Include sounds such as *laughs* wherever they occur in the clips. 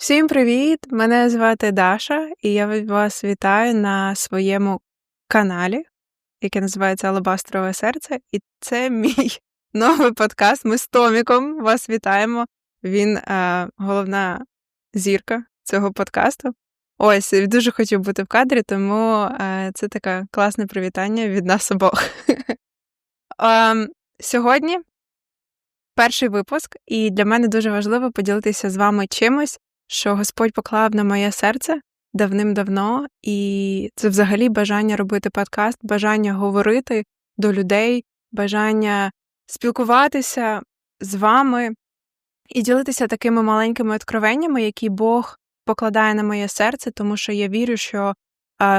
Всім привіт! Мене звати Даша, і я вас вітаю на своєму каналі, який називається Алабастрове серце. І це мій *laughs* новий подкаст. Ми з Томіком вас вітаємо. Він е, головна зірка цього подкасту. Ось, дуже хотів бути в кадрі, тому е, це таке класне привітання від нас обох. *laughs* е, сьогодні перший випуск, і для мене дуже важливо поділитися з вами чимось, що Господь поклав на моє серце давним-давно, і це взагалі бажання робити подкаст, бажання говорити до людей, бажання спілкуватися з вами і ділитися такими маленькими откровеннями, які Бог покладає на моє серце, тому що я вірю, що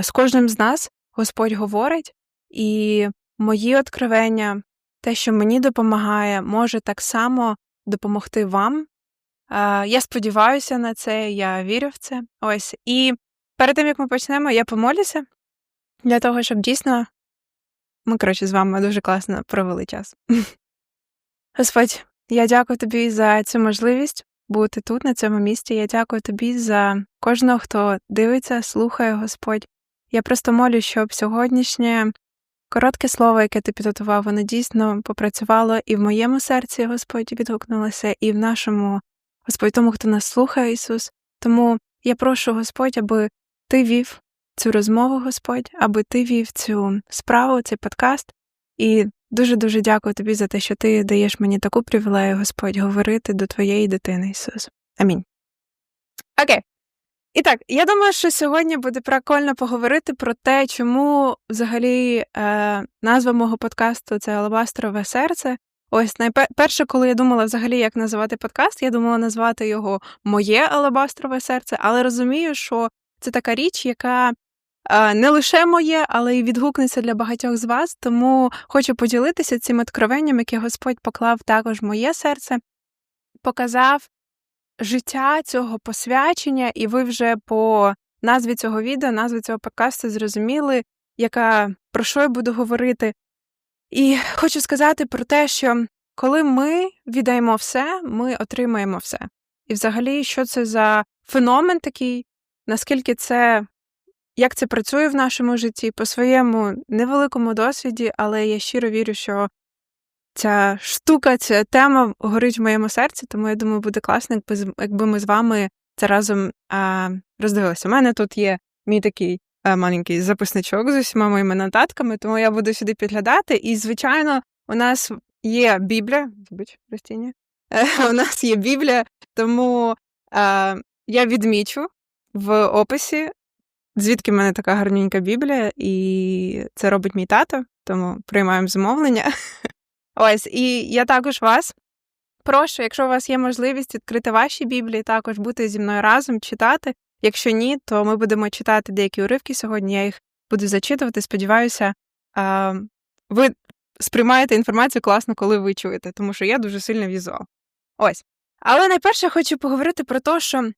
з кожним з нас Господь говорить, і мої откровення, те, що мені допомагає, може так само допомогти вам. Я сподіваюся на це, я вірю в це. Ось. І перед тим, як ми почнемо, я помолюся для того, щоб дійсно ми, коротше, з вами дуже класно провели час. *laughs* Господь, я дякую тобі за цю можливість бути тут, на цьому місці. Я дякую тобі за кожного, хто дивиться, слухає Господь. Я просто молю, щоб сьогоднішнє коротке слово, яке ти підготував, воно дійсно попрацювало і в моєму серці, Господь, відгукнулося, і в нашому Господь, тому, хто нас слухає, Ісус. Тому я прошу Господь, аби Ти вів цю розмову, Господь, аби Ти вів цю справу, цей подкаст. І дуже-дуже дякую тобі за те, що ти даєш мені таку привілею, Господь, говорити до твоєї дитини, Ісус. Амінь. Окей. І так, я думаю, що сьогодні буде прикольно поговорити про те, чому взагалі е, назва мого подкасту це Алабастрове серце. Ось найперше, коли я думала взагалі, як називати подкаст, я думала назвати його Моє Алабастрове серце, але розумію, що це така річ, яка не лише моє, але й відгукнеться для багатьох з вас. Тому хочу поділитися цим откровенням, яке Господь поклав також моє серце, показав життя цього посвячення, і ви вже по назві цього відео, назві цього подкасту зрозуміли, яка про що я буду говорити. І хочу сказати про те, що коли ми віддаємо все, ми отримаємо все. І взагалі, що це за феномен такий, наскільки це, як це працює в нашому житті, по своєму невеликому досвіді, але я щиро вірю, що ця штука, ця тема горить в моєму серці, тому я думаю, буде класно, якби ми з вами це разом а, роздивилися. У мене тут є мій такий маленький записничок з усіма моїми нотатками, тому я буду сюди підглядати. І, звичайно, у нас є Біблія. Е, у нас є Біблія, тому е, я відмічу в описі, звідки в мене така гарненька Біблія, і це робить мій тато, тому приймаємо замовлення. *laughs* Ось, і я також вас. Прошу, якщо у вас є можливість відкрити ваші біблії, також бути зі мною разом, читати. Якщо ні, то ми будемо читати деякі уривки сьогодні. Я їх буду зачитувати. Сподіваюся, ви сприймаєте інформацію класно, коли ви чуєте, тому що я дуже сильно візуал. Ось. Але найперше хочу поговорити про те, що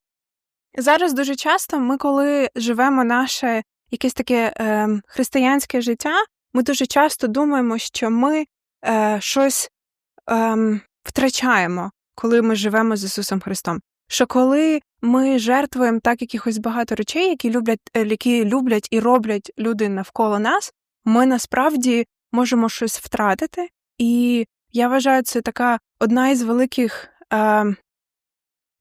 зараз дуже часто ми, коли живемо наше якесь таке е, християнське життя, ми дуже часто думаємо, що ми е, щось е, втрачаємо, коли ми живемо з Ісусом Христом що коли ми жертвуємо так якихось багато речей, які люблять, е, які люблять і роблять люди навколо нас, ми насправді можемо щось втратити. І я вважаю, це така одна із великих е,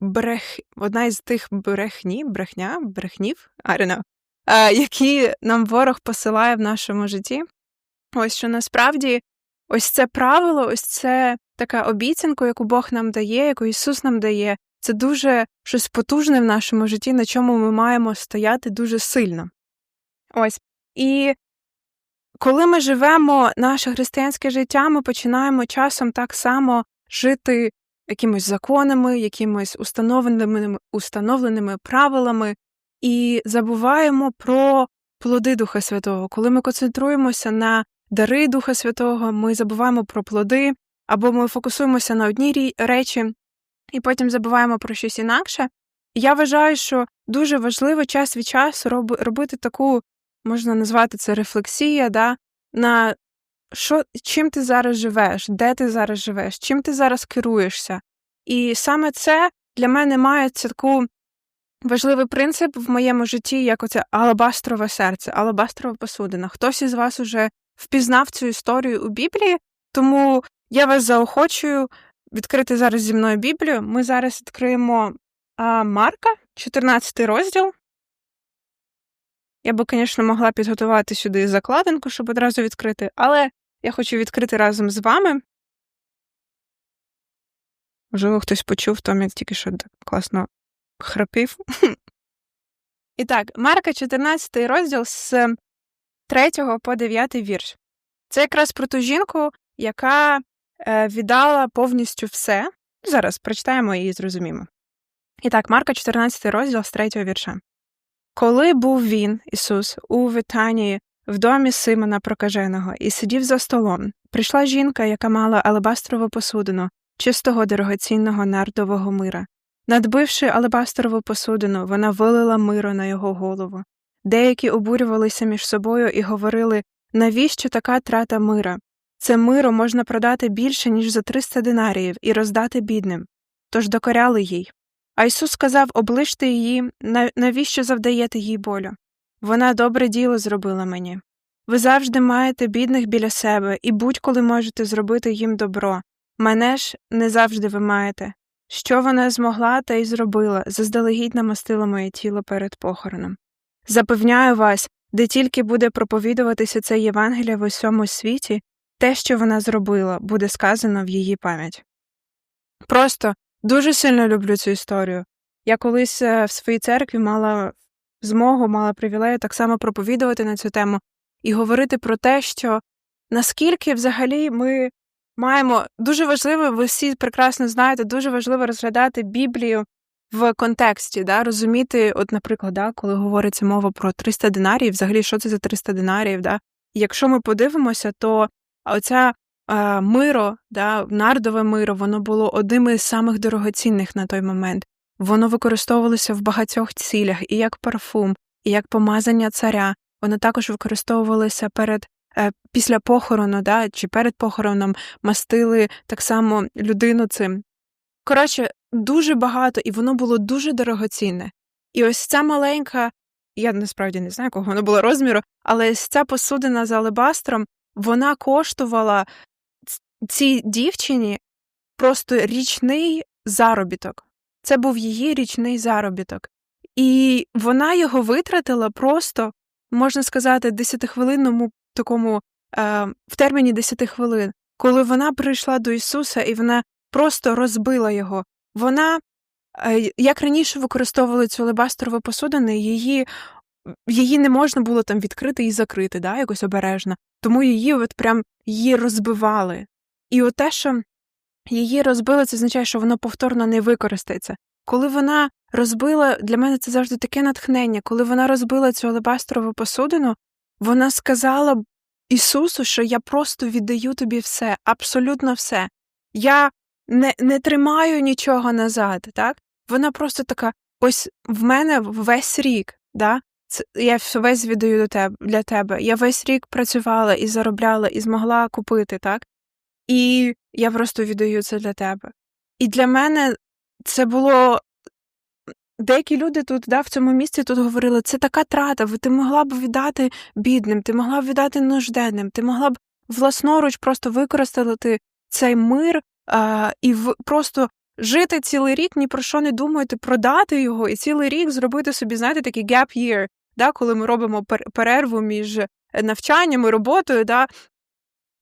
брех, одна із тих брехні, брехня, брехнів, I don't know, е, які нам ворог посилає в нашому житті. Ось що насправді ось це правило, ось це така обіцянка, яку Бог нам дає, яку Ісус нам дає, це дуже щось потужне в нашому житті, на чому ми маємо стояти дуже сильно. Ось. І коли ми живемо наше християнське життя, ми починаємо часом так само жити якимись законами, якимись установленими, установленими правилами і забуваємо про плоди Духа Святого. Коли ми концентруємося на дари Духа Святого, ми забуваємо про плоди, або ми фокусуємося на одній речі, і потім забуваємо про щось інакше. Я вважаю, що дуже важливо час від часу робити таку, можна назвати це рефлексія, да, на що, чим ти зараз живеш, де ти зараз живеш, чим ти зараз керуєшся. І саме це для мене має таку важливий принцип в моєму житті, як оце алабастрове серце, алабастрова посудина. Хтось із вас уже впізнав цю історію у Біблії, тому я вас заохочую відкрити зараз зі мною Біблію. Ми зараз відкриємо а, Марка, 14 розділ. Я би, звісно, могла підготувати сюди закладинку, щоб одразу відкрити, але я хочу відкрити разом з вами. Можливо, хтось почув, Том, як тільки що класно храпів. *laughs* І так, Марка, 14 розділ з 3 по 9 вірш. Це якраз про ту жінку, яка віддала повністю все. Зараз прочитаємо і зрозуміємо. І так, Марка, 14 розділ з 3 вірша. Коли був він, Ісус, у Витанії, в домі Симона Прокаженого, і сидів за столом, прийшла жінка, яка мала алебастрову посудину, чистого дорогоцінного нардового мира. Надбивши алебастрову посудину, вона вилила миро на його голову. Деякі обурювалися між собою і говорили навіщо така трата мира? Це миро можна продати більше, ніж за 300 динаріїв, і роздати бідним. Тож докоряли їй. А Ісус сказав оближте її, навіщо завдаєте їй болю? Вона добре діло зробила мені. Ви завжди маєте бідних біля себе і будь-коли можете зробити їм добро. Мене ж не завжди ви маєте. Що вона змогла, та й зробила, заздалегідь намастила моє тіло перед похороном. Запевняю вас, де тільки буде проповідуватися це Євангелія в усьому світі, те, що вона зробила, буде сказано в її пам'ять. Просто дуже сильно люблю цю історію. Я колись е, в своїй церкві мала змогу, мала привілею так само проповідувати на цю тему і говорити про те, що наскільки взагалі ми маємо дуже важливо, ви всі прекрасно знаєте, дуже важливо розглядати Біблію в контексті, да, розуміти, от, наприклад, да, коли говориться мова про 300 динаріїв, взагалі, що це за 300 динаріїв, да? І якщо ми подивимося, то оця е, миро, да, нардове миро, воно було одним із самих дорогоцінних на той момент. Воно використовувалося в багатьох цілях, і як парфум, і як помазання царя. Воно також використовувалося перед Е, після похорону, да, чи перед похороном мастили так само людину цим. Коротше, дуже багато, і воно було дуже дорогоцінне. І ось ця маленька, я насправді не знаю, кого воно було розміру, але ось ця посудина з алебастром, вона коштувала цій дівчині просто річний заробіток. Це був її річний заробіток. І вона його витратила просто, можна сказати, десятихвилинному такому е, в терміні 10 хвилин, коли вона прийшла до Ісуса і вона просто розбила його. Вона, е, як раніше використовували цю алебастрову посудину, її її не можна було там відкрити і закрити, да, якось обережно. Тому її от прям її розбивали. І от те, що її розбили, це означає, що воно повторно не використається. Коли вона розбила, для мене це завжди таке натхнення, коли вона розбила цю алебастрову посудину, вона сказала Ісусу, що я просто віддаю тобі все, абсолютно все. Я не не тримаю нічого назад. так? Вона просто така: ось в мене весь рік, да? Я весь віддаю до тебе, для тебе. Я весь рік працювала і заробляла, і змогла купити, так? І я просто віддаю це для тебе. І для мене це було Деякі люди тут, да, в цьому місці тут говорили, це така трата, ти могла б віддати бідним, ти могла б віддати нужденним, ти могла б власноруч просто використати цей мир а, і в просто жити цілий рік, ні про що не думати, продати його і цілий рік зробити собі, знаєте, такий gap year, да, коли ми робимо перерву між навчанням і роботою, да,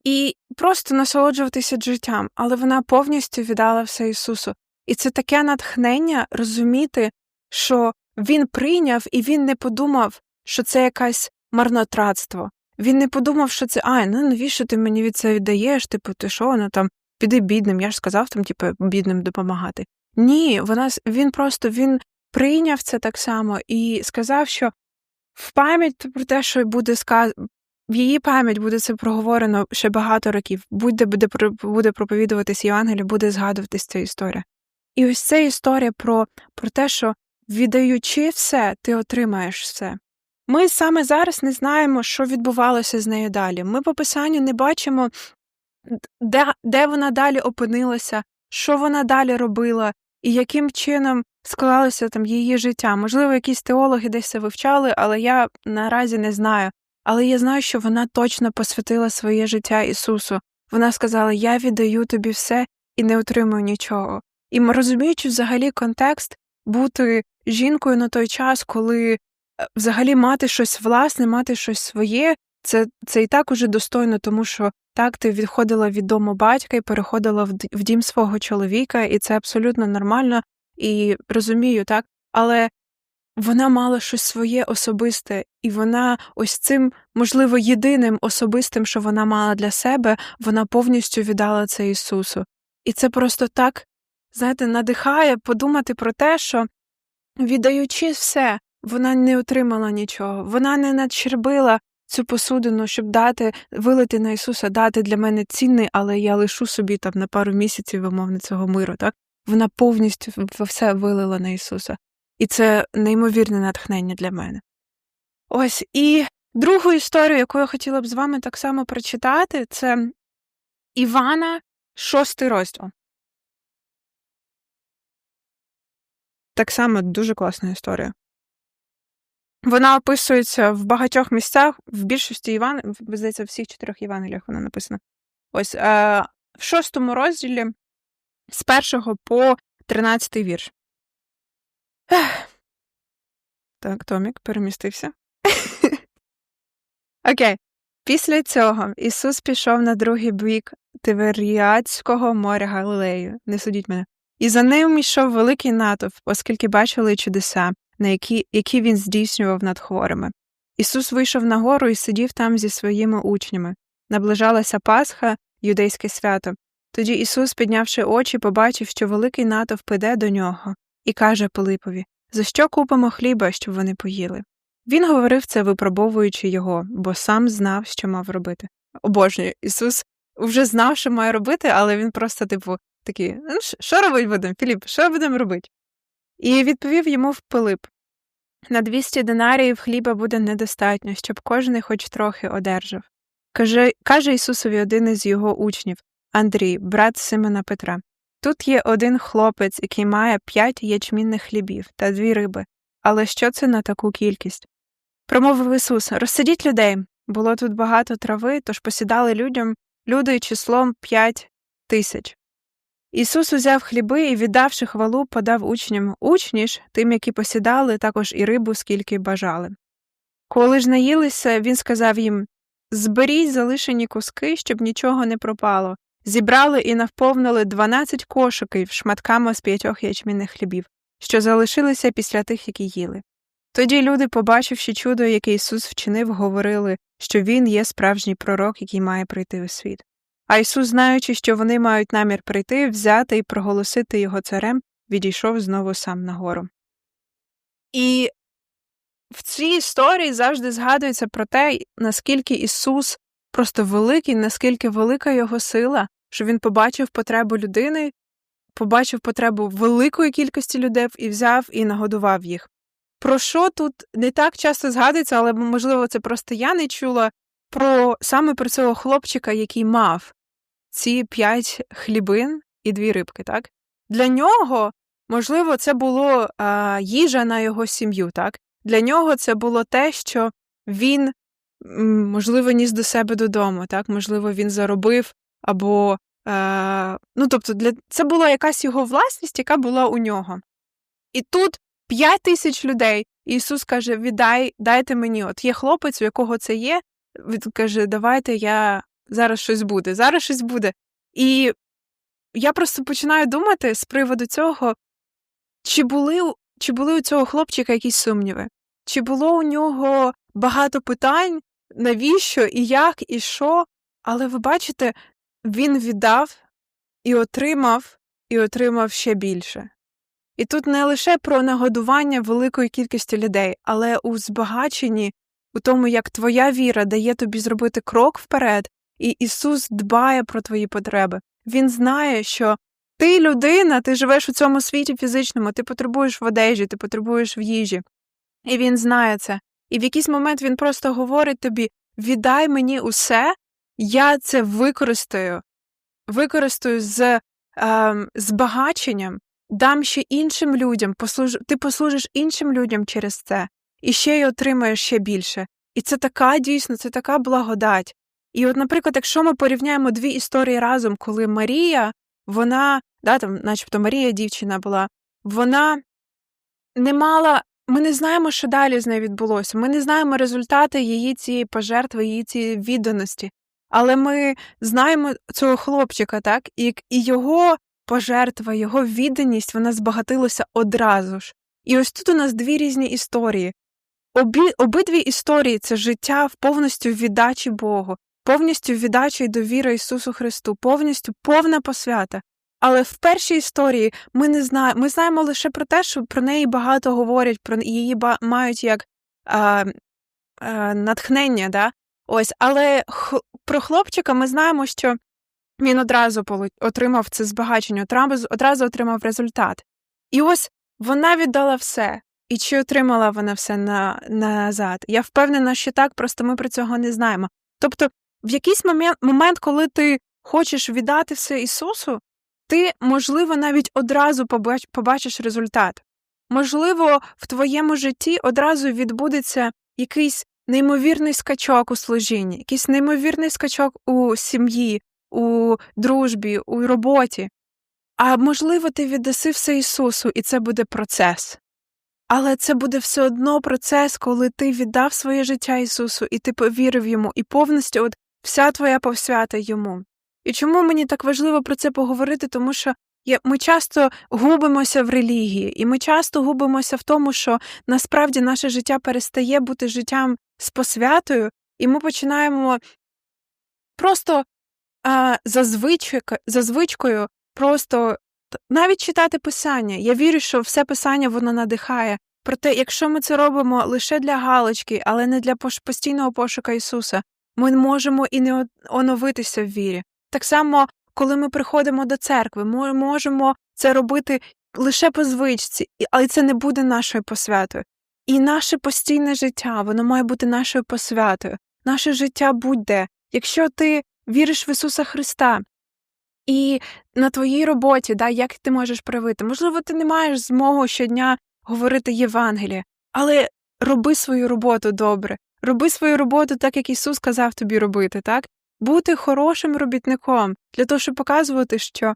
і просто насолоджуватися життям. Але вона повністю віддала все Ісусу. І це таке натхнення розуміти що він прийняв і він не подумав, що це якесь марнотратство. Він не подумав, що це ай, ну навіщо ти мені від це віддаєш? Типу, ти що вона там піди бідним? Я ж сказав там, типу, бідним допомагати. Ні, вона він просто він прийняв це так само і сказав, що в пам'ять про те, що буде сказано, в її пам'ять буде це проговорено ще багато років, буде буде, буде проповідуватись Євангеліє, буде згадуватись ця історія. І ось ця історія про, про те, що Віддаючи все, ти отримаєш все. Ми саме зараз не знаємо, що відбувалося з нею далі. Ми по писанню не бачимо, де де вона далі опинилася, що вона далі робила, і яким чином склалося там її життя. Можливо, якісь теологи десь це вивчали, але я наразі не знаю. Але я знаю, що вона точно посвятила своє життя Ісусу. Вона сказала: Я віддаю тобі все і не отримую нічого. І розуміючи взагалі контекст бути жінкою на той час, коли е, взагалі мати щось власне, мати щось своє, це це і так уже достойно, тому що так ти відходила від дому батька і переходила в дім свого чоловіка, і це абсолютно нормально і розумію, так. Але вона мала щось своє особисте, і вона ось цим, можливо, єдиним особистим, що вона мала для себе, вона повністю віддала це Ісусу. І це просто так, знаєте, надихає подумати про те, що, віддаючи все, вона не отримала нічого, вона не надщербила цю посудину, щоб дати, вилити на Ісуса, дати для мене цінний, але я лишу собі там на пару місяців, вимовно, цього миру. так? Вона повністю все вилила на Ісуса. І це неймовірне натхнення для мене. Ось і другу історію, яку я хотіла б з вами так само прочитати, це Івана, шостий розділ. Так само дуже класна історія. Вона описується в багатьох місцях, в більшості Іван, здається, в всіх чотирьох Євангеліях вона написана. Ось е, в шостому розділі з першого по тринадцятий вірш. Так, Томік перемістився. *laughs* Окей. Після цього Ісус пішов на другий бік Тиверіадського моря Галилею, не судіть мене, і за ним йшов великий натовп, оскільки бачили чудеса, на які, які він здійснював над хворими. Ісус вийшов на гору і сидів там зі своїми учнями. Наближалася Пасха, юдейське свято. Тоді Ісус, піднявши очі, побачив, що великий натовп іде до нього, і каже Пилипові За що купимо хліба, щоб вони поїли? Він говорив це, випробовуючи його, бо сам знав, що мав робити. Обожнюю, Ісус вже знав, що має робити, але він просто, типу, такий: ну, що робить будемо, Філіп, що будемо робити? І відповів йому Пилип на 200 динаріїв хліба буде недостатньо, щоб кожен хоч трохи одержав. Каже, каже Ісусові один із його учнів Андрій, брат Симона Петра. Тут є один хлопець, який має п'ять ячмінних хлібів та дві риби. Але що це на таку кількість? Промовив Ісус Розсадіть людей. Було тут багато трави, тож посідали людям люди числом п'ять тисяч. Ісус узяв хліби і, віддавши хвалу, подав учням учні ж, тим, які посідали, також і рибу, скільки бажали. Коли ж наїлися, він сказав їм Зберіть залишені куски, щоб нічого не пропало. Зібрали і навповнили дванадцять кошиків шматками з п'ятьох ячмінних хлібів, що залишилися після тих, які їли. Тоді люди, побачивши чудо, яке Ісус вчинив, говорили, що Він є справжній пророк, який має прийти у світ. А Ісус, знаючи, що вони мають намір прийти, взяти і проголосити його царем, відійшов знову сам нагору. І в цій історії завжди згадується про те, наскільки Ісус просто великий, наскільки велика його сила, що Він побачив потребу людини, побачив потребу великої кількості людей і взяв і нагодував їх. Про що тут не так часто згадується, але можливо, це просто я не чула про саме про цього хлопчика, який мав ці п'ять хлібин і дві рибки, так? Для нього, можливо, це було а, їжа на його сім'ю, так? Для нього це було те, що він, можливо, ніс до себе додому, так? Можливо, він заробив або. А, ну, тобто, для... це була якась його власність, яка була у нього. І тут п'ять тисяч людей. Ісус каже: Віддай, дайте мені. От є хлопець, у якого це є. Він каже, давайте я зараз щось буде, зараз щось буде. І я просто починаю думати з приводу цього, чи були чи були у цього хлопчика якісь сумніви, чи було у нього багато питань, навіщо, і як, і що. Але ви бачите, він віддав і отримав, і отримав ще більше. І тут не лише про нагодування великої кількості людей, але у збагаченні, у тому, як твоя віра дає тобі зробити крок вперед і Ісус дбає про твої потреби. Він знає, що ти людина, ти живеш у цьому світі фізичному, ти потребуєш в одежі, ти потребуєш в їжі. І він знає це. І в якийсь момент він просто говорить тобі: віддай мені усе, я це використаю, використаю з е, збагаченням, дам ще іншим людям, послуж... ти послужиш іншим людям через це, і ще й отримаєш ще більше. І це така дійсно, це така благодать. І, от, наприклад, якщо ми порівняємо дві історії разом, коли Марія, вона, да, там, начебто Марія дівчина була, вона не мала. Ми не знаємо, що далі з нею відбулося. Ми не знаємо результати її цієї пожертви, її цієї відданості. Але ми знаємо цього хлопчика, так, і, і його пожертва, його відданість, вона збагатилася одразу ж. І ось тут у нас дві різні історії. Обі, Обидві історії це життя в повністю віддачі Богу, повністю віддачі і довіри Ісусу Христу, повністю повна посвята. Але в першій історії ми не знаємо, ми знаємо лише про те, що про неї багато говорять, про її ба мають як а, а, натхнення. Да? Ось, Але х про хлопчика ми знаємо, що він одразу отримав це збагачення, одразу отримав результат. І ось вона віддала все. І чи отримала вона все на, назад? Я впевнена, що так, просто ми про цього не знаємо. Тобто, в якийсь момент, момент, коли ти хочеш віддати все Ісусу, ти, можливо, навіть одразу побач, побачиш результат. Можливо, в твоєму житті одразу відбудеться якийсь неймовірний скачок у служінні, якийсь неймовірний скачок у сім'ї, у дружбі, у роботі. А можливо, ти віддаси все Ісусу, і це буде процес. Але це буде все одно процес, коли ти віддав своє життя Ісусу, і ти повірив йому, і повністю от вся твоя повсвята йому. І чому мені так важливо про це поговорити? Тому що ми часто губимося в релігії, і ми часто губимося в тому, що насправді наше життя перестає бути життям з посвятою, і ми починаємо просто а, за, звичкою, за звичкою просто навіть читати писання. Я вірю, що все писання воно надихає. Проте, якщо ми це робимо лише для галочки, але не для постійного пошука Ісуса, ми можемо і не оновитися в вірі. Так само, коли ми приходимо до церкви, ми можемо це робити лише по звичці, але це не буде нашою посвятою. І наше постійне життя, воно має бути нашою посвятою. Наше життя будь-де. Якщо ти віриш в Ісуса Христа, і на твоїй роботі, да, як ти можеш проявити? Можливо, ти не маєш змогу щодня говорити Євангеліє, але роби свою роботу добре, роби свою роботу так, як Ісус сказав тобі робити, так? Бути хорошим робітником для того, щоб показувати, що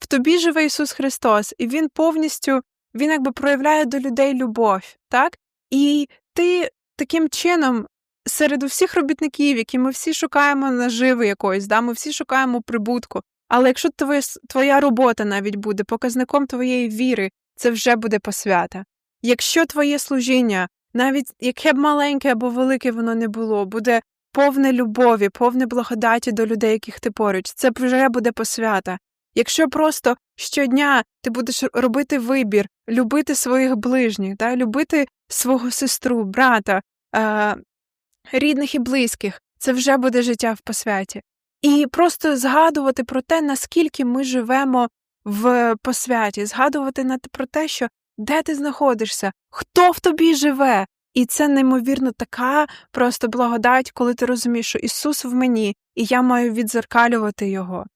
в тобі живе Ісус Христос, і Він повністю Він якби проявляє до людей любов, так? І ти таким чином. Серед усіх робітників, які ми всі шукаємо наживи якоїсь, да, ми всі шукаємо прибутку. Але якщо твоя, твоя робота навіть буде показником твоєї віри, це вже буде посвята. Якщо твоє служіння, навіть яке б маленьке або велике воно не було, буде повне любові, повне благодаті до людей, яких ти поруч, це вже буде посвята. Якщо просто щодня ти будеш робити вибір, любити своїх ближніх, да, любити свого сестру, брата, е, рідних і близьких, це вже буде життя в посвяті і просто згадувати про те, наскільки ми живемо в посвяті, згадувати про те, що де ти знаходишся, хто в тобі живе. І це неймовірно така просто благодать, коли ти розумієш, що Ісус в мені, і я маю відзеркалювати Його.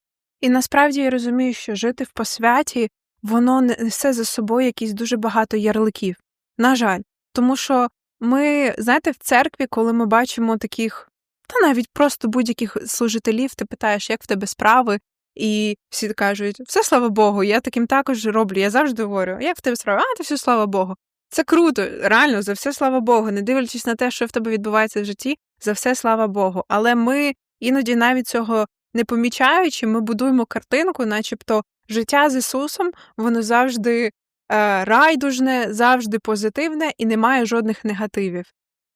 І насправді я розумію, що жити в посвяті воно несе за собою якісь дуже багато ярликів. На жаль, тому що ми, знаєте, в церкві, коли ми бачимо таких та навіть просто будь-яких служителів ти питаєш, як в тебе справи, і всі кажуть, все слава Богу, я таким також роблю. Я завжди говорю, як в тебе справи? А, то все слава Богу. Це круто, реально, за все слава Богу, не дивлячись на те, що в тебе відбувається в житті, за все слава Богу. Але ми іноді навіть цього не помічаючи, ми будуємо картинку, начебто життя з Ісусом, воно завжди е, райдужне, завжди позитивне і немає жодних негативів.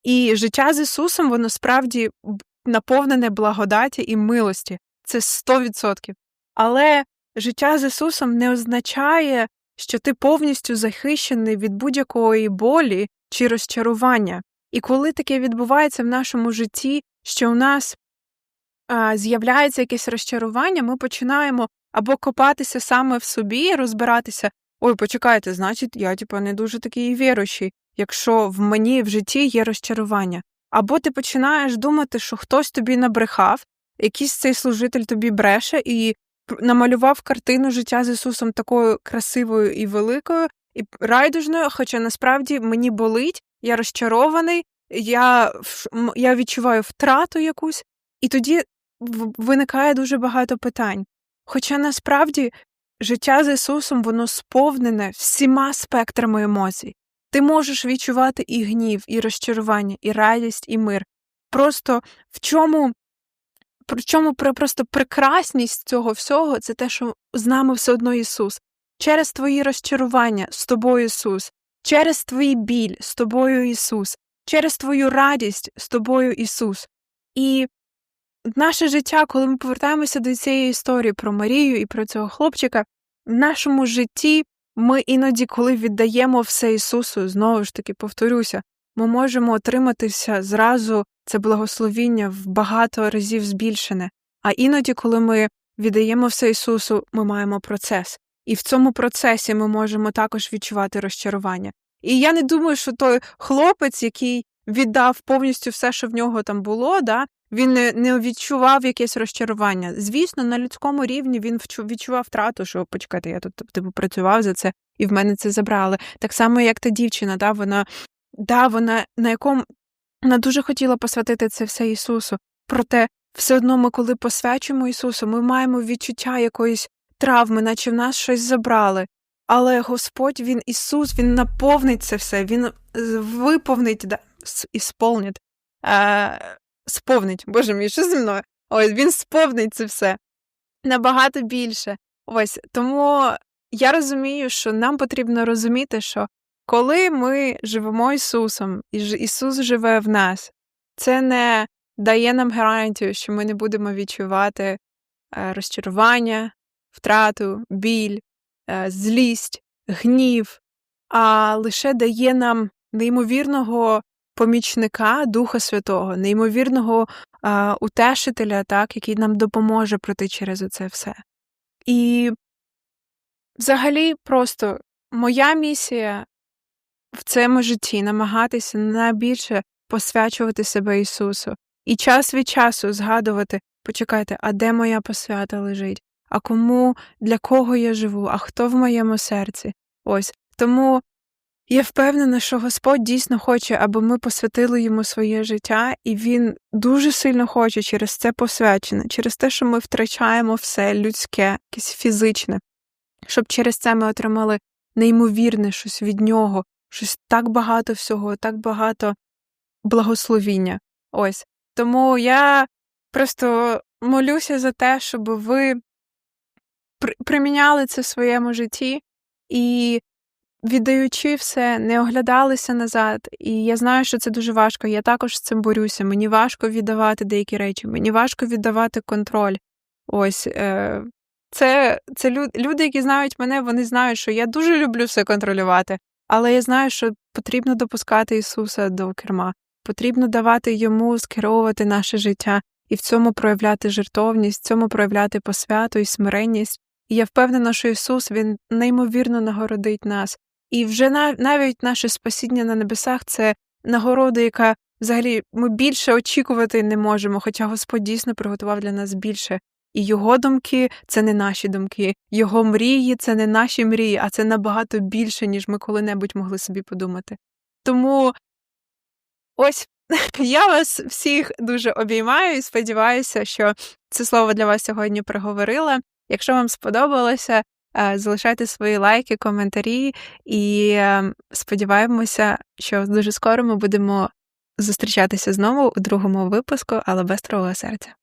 І життя з Ісусом, воно справді наповнене благодаті і милості. Це 100%. Але життя з Ісусом не означає, що ти повністю захищений від будь-якої болі чи розчарування. І коли таке відбувається в нашому житті, що у нас а, з'являється якесь розчарування, ми починаємо або копатися саме в собі, розбиратися. Ой, почекайте, значить, я типу, не дуже такий віруючий, якщо в мені в житті є розчарування. Або ти починаєш думати, що хтось тобі набрехав, якийсь цей служитель тобі бреше, і намалював картину життя з Ісусом такою красивою і великою, і райдужною, хоча насправді мені болить, я розчарований, я я відчуваю втрату якусь, і тоді виникає дуже багато питань. Хоча насправді життя з Ісусом воно сповнене всіма спектрами емоцій. Ти можеш відчувати і гнів, і розчарування, і радість, і мир. Просто в чому Причому просто прекрасність цього всього це те, що з нами все одно Ісус. Через твої розчарування з тобою Ісус, через твій біль з тобою Ісус, через твою радість з тобою Ісус. І наше життя, коли ми повертаємося до цієї історії про Марію і про цього хлопчика, в нашому житті ми іноді, коли віддаємо все Ісусу, знову ж таки повторюся, ми можемо отриматися зразу це благословіння в багато разів збільшене. А іноді, коли ми віддаємо все Ісусу, ми маємо процес. І в цьому процесі ми можемо також відчувати розчарування. І я не думаю, що той хлопець, який віддав повністю все, що в нього там було, да, він не відчував якесь розчарування. Звісно, на людському рівні він відчував втрату, що почекайте, я тут типу, працював за це, і в мене це забрали. Так само, як та дівчина, да, вона да, вона на якому вона дуже хотіла посвятити це все Ісусу. Проте, все одно ми, коли посвячуємо Ісусу, ми маємо відчуття якоїсь травми, наче в нас щось забрали. Але Господь, Він Ісус, Він наповнить це все, Він виповнить, да, ісполнить, е, сповнить, Боже мій, що зі мною? Ось він сповнить це все набагато більше. Ось тому я розумію, що нам потрібно розуміти, що коли ми живемо Ісусом, і Ісус живе в нас, це не дає нам гарантію, що ми не будемо відчувати е, розчарування, втрату, біль, е, злість, гнів, а лише дає нам неймовірного помічника Духа Святого, неймовірного утешителя, так, який нам допоможе пройти через це все. І взагалі, просто моя місія в цьому житті намагатися найбільше посвячувати себе Ісусу, і час від часу згадувати, почекайте, а де моя посвята лежить, а кому, для кого я живу, а хто в моєму серці. Ось. Тому я впевнена, що Господь дійсно хоче, аби ми посвятили йому своє життя, і Він дуже сильно хоче через це посвячене, через те, що ми втрачаємо все людське, якесь фізичне, щоб через це ми отримали неймовірне щось від нього, щось так багато всього, так багато благословіння. Ось. Тому я просто молюся за те, щоб ви приміняли це в своєму житті і віддаючи все, не оглядалися назад. І я знаю, що це дуже важко. Я також з цим борюся. Мені важко віддавати деякі речі, мені важко віддавати контроль. Ось е, це це люди, які знають мене, вони знають, що я дуже люблю все контролювати, але я знаю, що потрібно допускати Ісуса до керма, потрібно давати йому скеровувати наше життя і в цьому проявляти жертовність, в цьому проявляти посвяту і смиренність. І я впевнена, що Ісус Він неймовірно нагородить нас. І вже навіть наше спасіння на небесах це нагорода, яка взагалі ми більше очікувати не можемо, хоча Господь дійсно приготував для нас більше. І його думки це не наші думки, його мрії це не наші мрії, а це набагато більше, ніж ми коли-небудь могли собі подумати. Тому ось *laughs* я вас всіх дуже обіймаю і сподіваюся, що це слово для вас сьогодні проговорила. Якщо вам сподобалося, Е, залишайте свої лайки, коментарі, і ем, сподіваємося, що дуже скоро ми будемо зустрічатися знову у другому випуску, але без трового серця.